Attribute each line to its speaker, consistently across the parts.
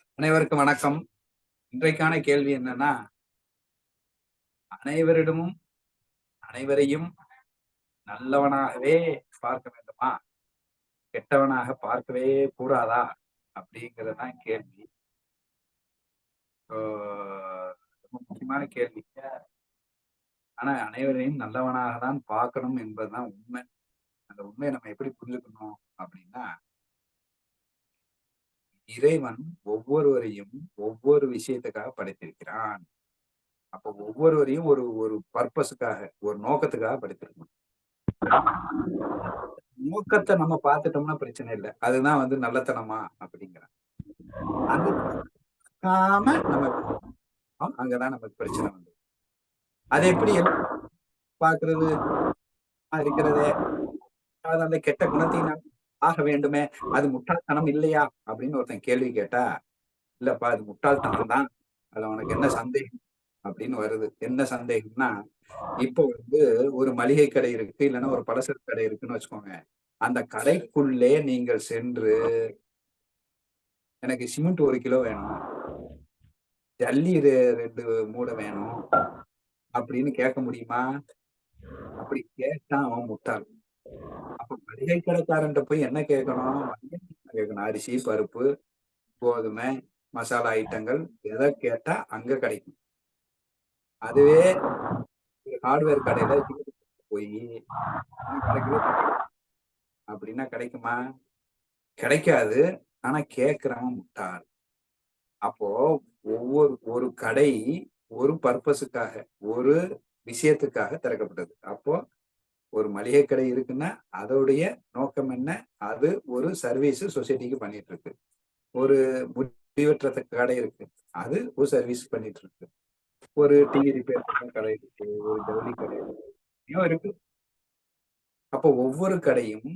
Speaker 1: அனைவருக்கும் வணக்கம். இன்றைக்கான கேள்வி என்னன்னா அனைவரிடமும் அனைவரையும் நல்லவனாகவே பார்க்க வேண்டுமா? கெட்டவனாக பார்க்கவே கூடாதா? அப்படிங்கிறது தான் கேள்வி ரொம்ப முக்கியமான கேள்வி. ஆனா அனைவரையும் நல்லவனாக தான் பார்க்கணும் என்பதுதான் உண்மை. அந்த உண்மையை நம்ம எப்படி புரிஞ்சுக்கணும் அப்படின்னா இறைவன் ஒவ்வொருவரையும் ஒவ்வொரு விஷயத்துக்காக படைத்திருக்கிறான். அப்ப ஒவ்வொருவரையும் ஒரு ஒரு பர்பஸுக்காக ஒரு நோக்கத்துக்காக படைத்திருக்கணும். நோக்கத்தை நம்ம பார்த்துட்டோம்னா பிரச்சனை இல்லை. அதுதான் வந்து நல்லத்தனமா அப்படிங்கிறான் அது நமக்கு நம்ம அங்கதான் நமக்கு பிரச்சனை வந்து அது எப்படி பாக்குறது இருக்கிறதே. அந்த கெட்ட குணத்தையும் ஆக வேண்டுமே அது முட்டாள்தனம் இல்லையா? அப்படின்னு ஒருத்தன் கேள்வி கேட்டா இல்லப்பா அது முட்டாள்தனம் தான் அது உனக்கு என்ன சந்தேகம்? அப்படின்னு வருது. என்ன சந்தேகம்னா இப்போ வந்து ஒரு மளிகை கடை இருக்கு இல்லைன்னா ஒரு பலசர கடை இருக்குன்னு வச்சுக்கோங்க. அந்த கடைக்குள்ளே நீங்கள் சென்று எனக்கு சிமெண்ட் ஒரு கிலோ வேணும். ஜல்லி ரெண்டு மூடை வேணும். அப்படின்னு கேட்க முடியுமா? அப்படி கேட்டான் அவன் முட்டாள். அப்ப மளிகை கடைக்காரன்ட்ட போய் என்ன கேட்கணும் கேட்கணும் அரிசி பருப்பு கோதுமை மசாலா ஐட்டங்கள் எதை கேட்டா அங்க கிடைக்கும். அதுவே ஹார்ட்வேர் கடையில போய் அப்படின்னா கிடைக்குமா? கிடைக்காது. ஆனா கேக்குறவன் முட்டாள். அப்போ ஒவ்வொரு ஒரு கடை ஒரு பர்பஸுக்காக ஒரு விஷயத்துக்காக திறக்கப்பட்டது. அப்போ ஒரு மளிகை கடை இருக்குன்னா அதோடைய நோக்கம் என்ன? அது ஒரு சர்வீஸ் சொசைட்டிக்கு பண்ணிட்டு இருக்கு ஒரு முடிவற்ற கடை இருக்கு. அது ஒரு சர்வீஸ் பண்ணிட்டு இருக்கு ஒரு டிவி ரிப்பேர் கடை இருக்கு ஒரு ஜவுளி கடை இருக்கு அப்போ ஒவ்வொரு கடையும்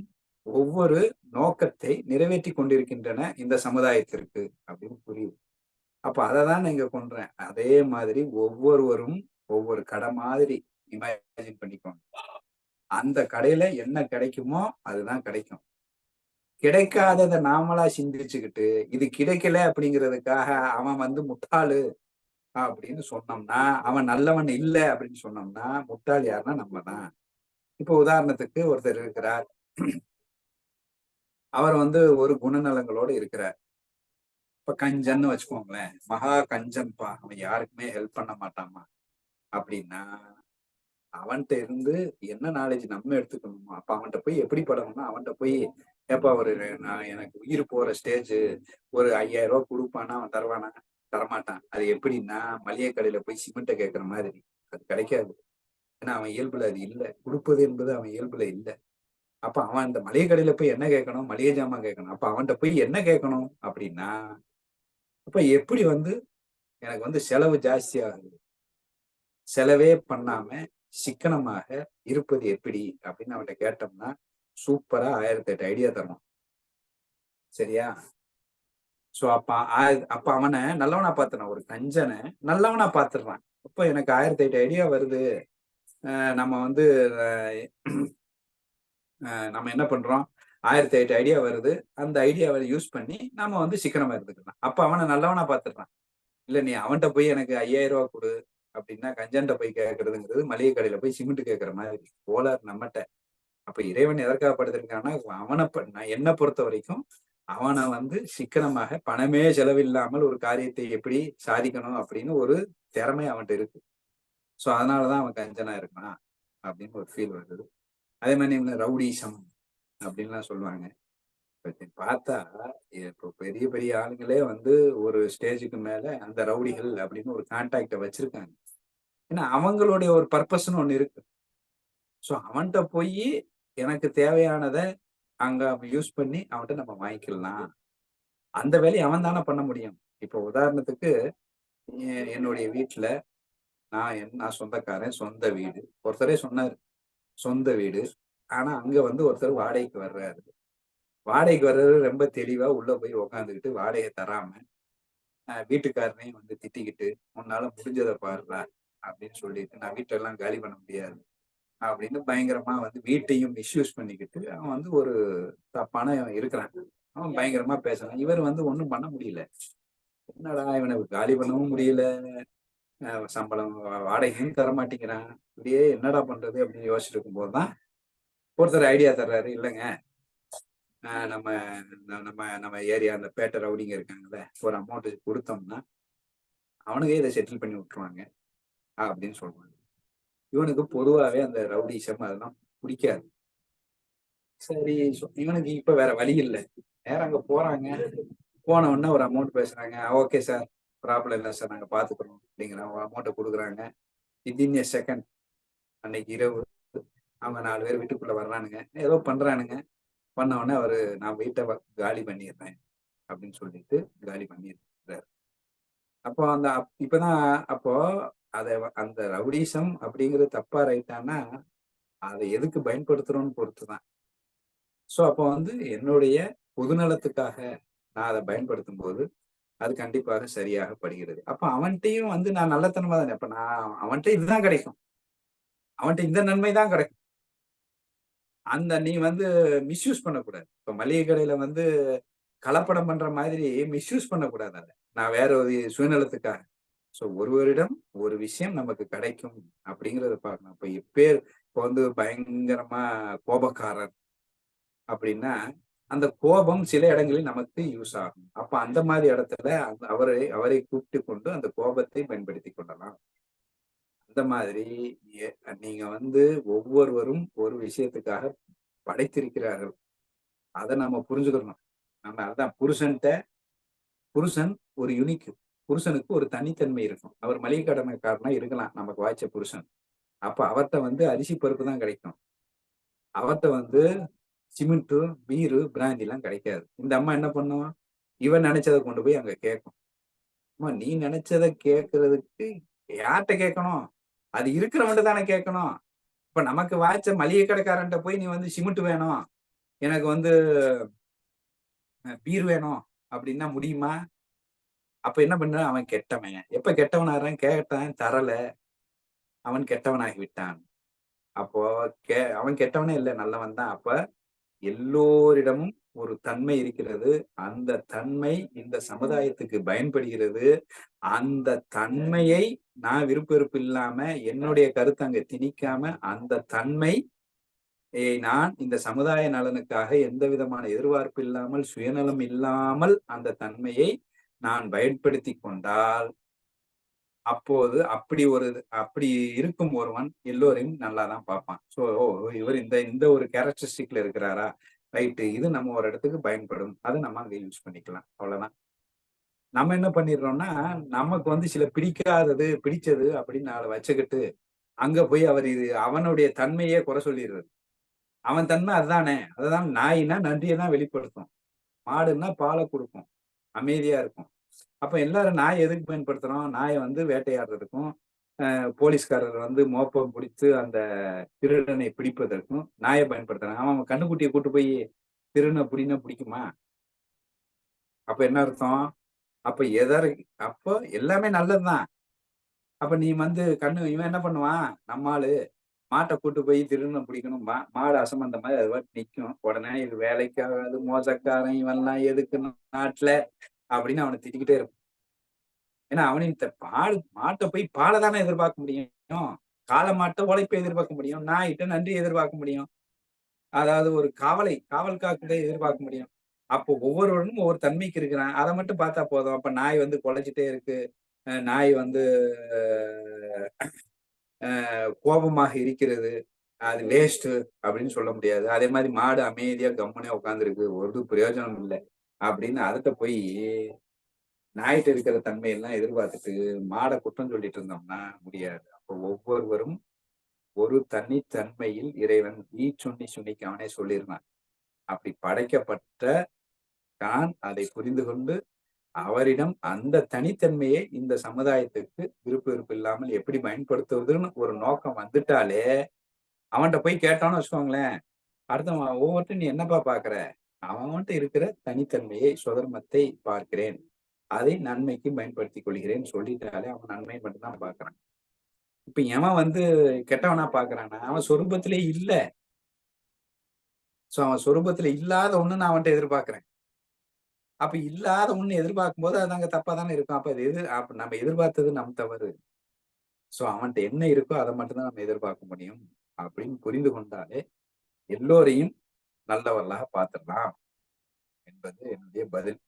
Speaker 1: ஒவ்வொரு நோக்கத்தை நிறைவேற்றி கொண்டிருக்கின்றன இந்த சமுதாயத்திற்கு அப்படின்னு புரியுது. அப்ப அதை தான் நான் இங்க கொன்றேன் அதே மாதிரி ஒவ்வொருவரும் ஒவ்வொரு கடை மாதிரி இமேஜின் பண்ணிக்கோங்க. அந்த கடையில என்ன கிடைக்குமோ அதுதான் கிடைக்கும். கிடைக்காததை நாமளா சிந்திச்சுக்கிட்டு இது கிடைக்கல அப்படிங்கிறதுக்காக அவன் வந்து முட்டாளு அப்படின்னு சொன்னோம்னா அவன் நல்லவன் இல்லை அப்படின்னு சொன்னோம்னா முட்டாள் யாருன்னா நம்ம தான் இப்போ உதாரணத்துக்கு ஒருத்தர் இருக்கிறார். அவர் வந்து ஒரு குணநலங்களோடு இருக்கிறார். இப்ப கஞ்சன்னு வச்சுக்கோங்களேன். மகா கஞ்சன்பா அவன் யாருக்குமே ஹெல்ப் பண்ண மாட்டாமா அப்படின்னா அவன்கிட்ட இருந்து என்ன நாலேஜ் நம்ம எடுத்துக்கணுமோ அப்ப அவன்கிட்ட போய் எப்படி படணும்னா அவன்கிட்ட போய் ஏப்பா ஒரு நான் எனக்கு உயிர் போற ஸ்டேஜ் ஒரு ஐயாயிரம் ரூபாய் கொடுப்பானா அவன் தருவானா? தரமாட்டான். அது எப்படின்னா மளிகை கடையில போய் சிமெண்ட்டை கேட்கற மாதிரி. அது கிடைக்காது. ஏன்னா அவன் இயல்புல அது இல்லை. கொடுப்பது என்பது அவன் இயல்புல இல்லை. அப்ப அவன் அந்த மளிகை கடையில போய் என்ன கேட்கணும்? மளிகை ஜாமான் கேட்கணும். அப்ப அவன்கிட்ட போய் என்ன கேட்கணும்? அப்படின்னா அப்ப எப்படி வந்து எனக்கு வந்து செலவு ஜாஸ்தியாகுது. செலவே பண்ணாம சிக்கனமாக இருப்பது எப்படி அப்படின்னு அவன்கிட்ட கேட்டோம்னா சூப்பரா ஆயிரத்தி எட்டு ஐடியா தரணும் சரியா? சோ அப்ப அப்ப அவனை நல்லவனா பாத்துறான் ஒரு கஞ்சனை நல்லவனா பாத்துடுறான் இப்போ எனக்கு ஆயிரத்தி எட்டு ஐடியா வருது நம்ம வந்து நம்ம என்ன பண்றோம்? ஆயிரத்தி எட்டு ஐடியா வருது. அந்த ஐடியாவை யூஸ் பண்ணி நம்ம வந்து சிக்கனமா இருந்துக்கலாம். அப்ப அவனை நல்லவனா பாத்துடுறான் இல்ல நீ அவன்கிட்ட போய் எனக்கு ஐயாயிரம் ரூபா கொடு. அப்படின்னா கஞ்சன்ட்ட போய் கேட்கறதுங்கிறது மளிகை கடையில போய் சிமெண்ட் கேட்கற மாதிரி. போலார் நம்மகிட்ட அப்ப இறைவன் எதற்காக படுத்திருக்கான்னா அவனை நான் என்ன பொறுத்த வரைக்கும் அவனை வந்து சிக்கனமாக பணமே செலவில்லாமல் ஒரு காரியத்தை எப்படி சாதிக்கணும் அப்படின்னு ஒரு திறமை அவன்கிட்ட இருக்கு. ஸோ அதனாலதான் அவன் கஞ்சனா இருக்கான் அப்படின்னு ஒரு ஃபீல் வருது. அதே மாதிரி ரவுடிசம் அப்படின்லாம் சொல்லுவாங்க. பார்த்தா இப்போ பெரிய பெரிய ஆளுங்களே வந்து ஒரு ஸ்டேஜுக்கு மேல அந்த ரவுடிகள் அப்படின்னு ஒரு கான்டாக்ட வச்சிருக்காங்க. ஏன்னா அவங்களுடைய ஒரு பர்பஸ்ன்னு ஒண்ணு இருக்கு. ஸோ அவன்கிட்ட போய் எனக்கு தேவையானதை அங்க யூஸ் பண்ணி அவன்கிட்ட நம்ம வாங்கிக்கலாம். அந்த வேலையை அவன் தானே பண்ண முடியும். இப்போ உதாரணத்துக்கு என்னுடைய வீட்டுல நான் என்ன சொந்தக்காரன் சொந்த வீடு. ஒருத்தரே சொன்னார் சொந்த வீடு. ஆனா அங்க வந்து ஒருத்தர் வாடகைக்கு வர்றாரு. வாடகைக்கு வர்றது ரொம்ப தெளிவா உள்ள போய் உக்காந்துக்கிட்டு வாடகை தராம வீட்டுக்காரனையும் வந்து திட்டிக்கிட்டு உன்னால முடிஞ்சதை பாருடா அப்படின்னு சொல்லிட்டு நான் வீட்டெல்லாம் காலி பண்ண முடியாது அப்படின்னு பயங்கரமா வந்து வீட்டையும் மிஸ்யூஸ் பண்ணிக்கிட்டு அவன் வந்து ஒரு தப்பான இருக்கிறான். அவன் பயங்கரமா பேசுறான். இவர் வந்து ஒன்றும் பண்ண முடியல. என்னடா இவனை காலி பண்ணவும் முடியல. சம்பளம் வாடகையும் தர மாட்டேங்கிறான். இப்படியே என்னடா பண்றது அப்படின்னு யோசிச்சுட்டு இருக்கும்போது தான் ஒருத்தர் ஐடியா தர்றாரு. இல்லைங்க. நம்ம நம்ம நம்ம ஏரியா அந்த பேட்டை ரவுடிங்க இருக்காங்கல்ல ஒரு அமௌண்ட் கொடுத்தோம்னா அவனுக்கே இதை செட்டில் பண்ணி விட்டுருவாங்க அப்படின்னு சொல்லுவாங்க. இவனுக்கு பொதுவாகவே அந்த ரவுடிசம் அதெல்லாம் பிடிக்காது. சரி இவனுக்கு இப்ப வேற வழி இல்லை. நேரம் அங்க போறாங்க? போன உடனே ஒரு அமௌண்ட் பேசுறாங்க. ஓகே சார் ப்ராப்ளம் இல்லை சார் நாங்க பாத்துக்கிறோம் அப்படிங்கிற அமௌண்ட்டை கொடுக்குறாங்க. வித்தின் எ செகண்ட் அன்னைக்கு இரவு அவங்க நாலு பேர் வீட்டுக்குள்ள வர்றானுங்க. ஏதோ பண்றானுங்க. பண்ண உடனே அவரு நான் வீட்டை காலி பண்ணிடுறேன் அப்படின்னு சொல்லிட்டு காலி பண்ணிடுறாரு. அப்போ அந்த அப்- இப்பதான் அப்போ அதை அந்த ரவுடிசம் அப்படிங்கிறது தப்பா ரைட்டானா அதை எதுக்கு பயன்படுத்துறோம்னு பொறுத்து தான் ஸோ அப்போ வந்து என்னுடைய பொதுநலத்துக்காக நான் அதை பயன்படுத்தும் போது அது கண்டிப்பாக சரியாக படுகிறது. அப்போ அவன்கிட்டையும் வந்து நான் நல்லத்தனமா தானே அப்ப நான் அவன்கிட்ட இதுதான் கிடைக்கும். அவன்கிட்ட இந்த நன்மை தான் கிடைக்கும். அந்த நீ வந்து மிஸ்யூஸ் பண்ணக்கூடாது. இப்ப மளிகை கடையில வந்து கலப்படம் பண்ற மாதிரி மிஸ்யூஸ் பண்ணக்கூடாது அதை. நான் வேற ஒரு சுயநலத்துக்காக. ஸோ ஒருவரிடம் ஒரு விஷயம் நமக்கு கிடைக்கும் அப்படிங்கறத பார்க்கணும் இப்ப எப்பேர் இப்போ வந்து பயங்கரமா கோபக்காரர் அப்படின்னா அந்த கோபம் சில இடங்களில் நமக்கு யூஸ் ஆகும். அப்ப அந்த மாதிரி இடத்துல அந்த அவரை அவரை கூப்பிட்டு கொண்டு அந்த கோபத்தை பயன்படுத்தி கொள்ளலாம். அந்த மாதிரி நீங்க வந்து ஒவ்வொருவரும் ஒரு விஷயத்துக்காக படைத்திருக்கிறார்கள். அதை நம்ம புரிஞ்சுக்கணும். நம்ம அதான் புருஷன்ட்ட புருஷன் ஒரு யுனிக் புருஷனுக்கு ஒரு தனித்தன்மை இருக்கும். அவர் மளிகை கடமைக்காரனா இருக்கலாம் நமக்கு வாய்ச்ச புருஷன். அப்ப அவர்கிட்ட வந்து அரிசி பருப்பு தான் கிடைக்கும். அவர்ட்ட வந்து சிமெண்ட்டு பீரு பிராந்தி எல்லாம் கிடைக்காது. இந்த அம்மா என்ன பண்ணும் இவன் நினைச்சதை கொண்டு போய் அங்க கேட்கும் அம்மா நீ நினைச்சதை கேட்கறதுக்கு யார்கிட்ட கேட்கணும் அது இருக்கிறவன்ட்டு தானே கேட்கணும். இப்ப நமக்கு வாய்ச்ச மளிகை கடைக்காரன்ட்ட போய் நீ வந்து சிமெண்ட் வேணும். எனக்கு வந்து பீர் வேணும் அப்படின்னா முடியுமா? அப்ப என்ன பண்ற? அவன் கெட்டவன். எப்ப கெட்டவனாகிறான் கேட்டான் தரல. அவன் கெட்டவனாகி விட்டான். அப்போ கே அவன் கெட்டவனே இல்லை நல்லவன் தான். அப்ப எல்லோரிடமும் ஒரு தன்மை இருக்கிறது. அந்த தன்மை இந்த சமுதாயத்துக்கு பயன்படுகிறது. அந்த தன்மையை நான் விருப்ப வெறுப்பு இல்லாம என்னுடைய கருத்தை அங்க திணிக்காம அந்த தன்மை நான் இந்த சமுதாய நலனுக்காக எந்த விதமான எதிர்பார்ப்பு இல்லாமல் சுயநலம் இல்லாமல் அந்த தன்மையை நான் பயன்படுத்தி கொண்டால் அப்போது அப்படி ஒரு அப்படி இருக்கும் ஒருவன் எல்லோரையும் நல்லா தான் பார்ப்பான். ஸோ ஓ இவர் இந்த இந்த ஒரு கேரக்டரிஸ்டிக்ல இருக்கிறாரா? ரைட்டு இது நம்ம ஒரு இடத்துக்கு பயன்படும். அதை நம்ம அங்கே யூஸ் பண்ணிக்கலாம். அவ்வளோதான் நம்ம என்ன பண்ணிடுறோம்னா நமக்கு வந்து சில பிடிக்காதது பிடிச்சது அப்படின்னு நாளை வச்சுக்கிட்டு அங்க போய் அவர் இது அவனுடைய தன்மையே குறை சொல்லிடுறது. அவன் தன்மை அதுதானே. அதுதான் நாயினா நன்றியை தான் வெளிப்படுத்தும். மாடுன்னா பாலை கொடுக்கும். அமைதியா இருக்கும். அப்ப எல்லாரும் நாயை எதுக்கு பயன்படுத்துறோம்? நாயை வந்து வேட்டையாடுறதுக்கும் போலீஸ்காரர் வந்து மோப்பம் பிடித்து அந்த திருடனை பிடிப்பதற்கும் நாயை பயன்படுத்துறான் அவன் கண்ணுக்குட்டியை கூட்டு போய் திருடனை புடினா பிடிக்குமா? அப்ப என்ன அர்த்தம்? அப்ப எதர் அப்போ எல்லாமே நல்லதுதான். அப்ப நீ வந்து கண்ணு இவன் என்ன பண்ணுவான்? நம்மாளு மாட்டை கூட்டு போய் திருடனை பிடிக்கணும். மா மாடு அசம்பந்த மாதிரி அது பாட்டு நிற்கும் உடனே இது வேலைக்காகாது மோசக்காரன் இவன்லாம் எதுக்கு நாட்டுல? அப்படின்னு அவனை திட்டிக்கிட்டே இருப்பான். ஏன்னா அவனின் த- பால் மாட்டை போய் பாலை தானே எதிர்பார்க்க முடியும்? கால மாட்டை உழைப்பை எதிர்பார்க்க முடியும்? நாயிட்ட நன்றி எதிர்பார்க்க முடியும்? அதாவது ஒரு காவலை காவல் காக்கத்தை எதிர்பார்க்க முடியும்? அப்போ ஒவ்வொருவரும் ஒவ்வொரு தன்மைக்கு இருக்கிறான். அதை மட்டும் பார்த்தா போதும். அப்ப நாய் வந்து குலைச்சிட்டே இருக்கு. அஹ் நாய் வந்து கோபமாக இருக்கிறது. அது வேஸ்ட் அப்படின்னு சொல்ல முடியாது. அதே மாதிரி மாடு அமைதியா கம்முனே உட்காந்துருக்கு ஒரு பிரயோஜனம் இல்லை. அப்படின்னு அதுட்ட போய் நாயிட்டு இருக்கிற தன்மையெல்லாம் எதிர்பார்த்துட்டு மாடை குற்றம் சொல்லிட்டு இருந்தோம்னா முடியாது. அப்போ ஒவ்வொருவரும் ஒரு தனித்தன்மையில் இறைவன் ஈ சுண்ணி சுண்ணிக்கு அவனே சொல்லியிருந்தான் அப்படி படைக்கப்பட்ட தான் அதை புரிந்து கொண்டு அவரிடம் அந்த தனித்தன்மையை இந்த சமுதாயத்துக்கு விருப்ப விருப்பு இல்லாமல் எப்படி பயன்படுத்துவதுன்னு ஒரு நோக்கம் வந்துட்டாலே அவன்கிட்ட போய் கேட்டான்னு வச்சுக்கோங்களேன் அடுத்தவன் ஒவ்வொருத்தையும் நீ என்னப்பா பாக்குற? அவன்கிட்ட இருக்கிற தனித்தன்மையை சுதர்மத்தை பார்க்கிறேன் அதை நன்மைக்கு பயன்படுத்திக் கொள்கிறேன் சொல்லிட்டாலே அவன் நன்மை மட்டும்தான் பாக்குறான் இப்ப எவன் வந்து கெட்டவனா பாக்குறான்னா அவன் சொரூபத்திலே இல்ல சோ அவன் சொரூபத்துல இல்லாத ஒண்ணு நான் அவன்கிட்ட எதிர்பார்க்கிறேன் அப்ப இல்லாத ஒண்ணு எதிர்பார்க்கும் போது அது அங்க தப்பா தானே இருக்கும். அப்ப அது எது அப்ப நம்ம எதிர்பார்த்தது நம் தவறு. சோ அவன்கிட்ட என்ன இருக்கோ அதை மட்டும் தான் நம்ம எதிர்பார்க்க முடியும். அப்படின்னு புரிந்து கொண்டாலே எல்லோரையும் நல்லவர்களாக பார்த்துடலாம் என்பது என்னுடைய பதில்.